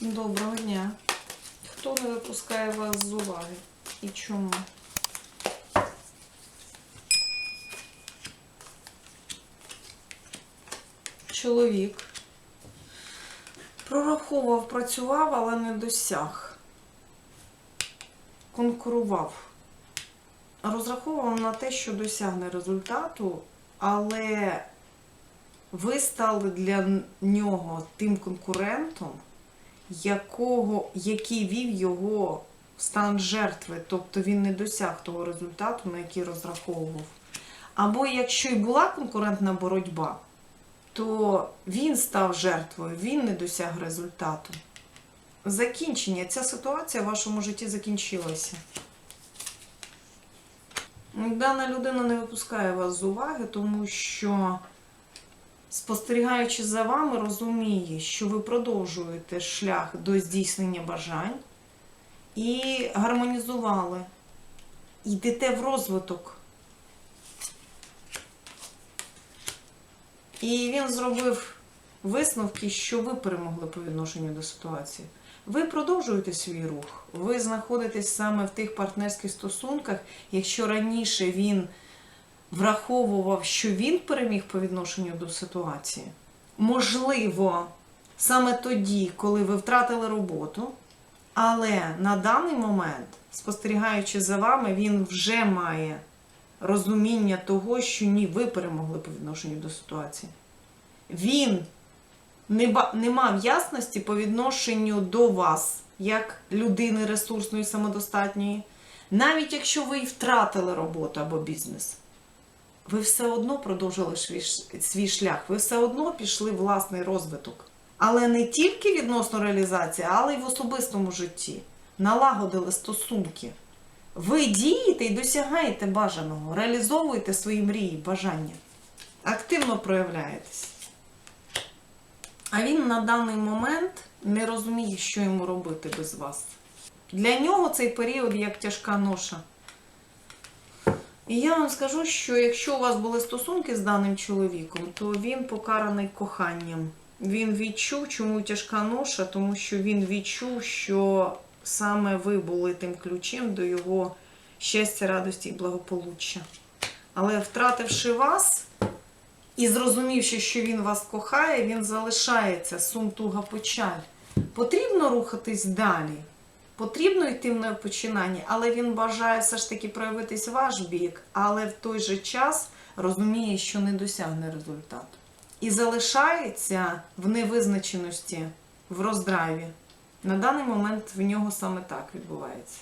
Доброго дня. Хто не випускає вас з уваги? І чому? Чоловік прораховував, працював, але не досяг. Конкурував. Розраховував на те, що досягне результату, але ви стали для нього тим конкурентом, якого, який вів його в стан жертви, тобто він не досяг того результату, на який розраховував. Або якщо й була конкурентна боротьба, то він став жертвою, він не досяг результату. Закінчення. Ця ситуація в вашому житті закінчилася. Дана людина не випускає вас з уваги, тому що, спостерігаючи за вами, розуміє, що ви продовжуєте шлях до здійснення бажань і гармонізували. Йдете в розвиток. І він зробив висновки, що ви перемогли по відношенню до ситуації. Ви продовжуєте свій рух. Ви знаходитесь саме в тих партнерських стосунках, якщо раніше він враховував, що він переміг по відношенню до ситуації. Можливо, саме тоді, коли ви втратили роботу, але на даний момент, спостерігаючи за вами, він вже має розуміння того, що ні, ви перемогли по відношенню до ситуації. Він не, мав ясності по відношенню до вас, як людини ресурсної, самодостатньої. Навіть якщо ви і втратили роботу або бізнес, ви все одно продовжили свій, шлях, ви все одно пішли власний розвиток. Але не тільки відносно реалізації, але й в особистому житті. Налагодили стосунки. Ви дієте і досягаєте бажаного, реалізовуєте свої мрії, бажання. Активно проявляєтесь. А він на даний момент не розуміє, що йому робити без вас. Для нього цей період як тяжка ноша. І я вам скажу, що якщо у вас були стосунки з даним чоловіком, то він покараний коханням. Він відчув, чому тяжка ноша, тому що він відчув, що саме ви були тим ключем до його щастя, радості і благополуччя. Але втративши вас і зрозумівши, що він вас кохає, він залишається сум, туга, печаль. Потрібно рухатись далі. Потрібно йти в починання, але він бажає все ж таки проявитись ваш бік, але в той же час розуміє, що не досягне результату. І залишається в невизначеності, в роздраві. На даний момент в нього саме так відбувається.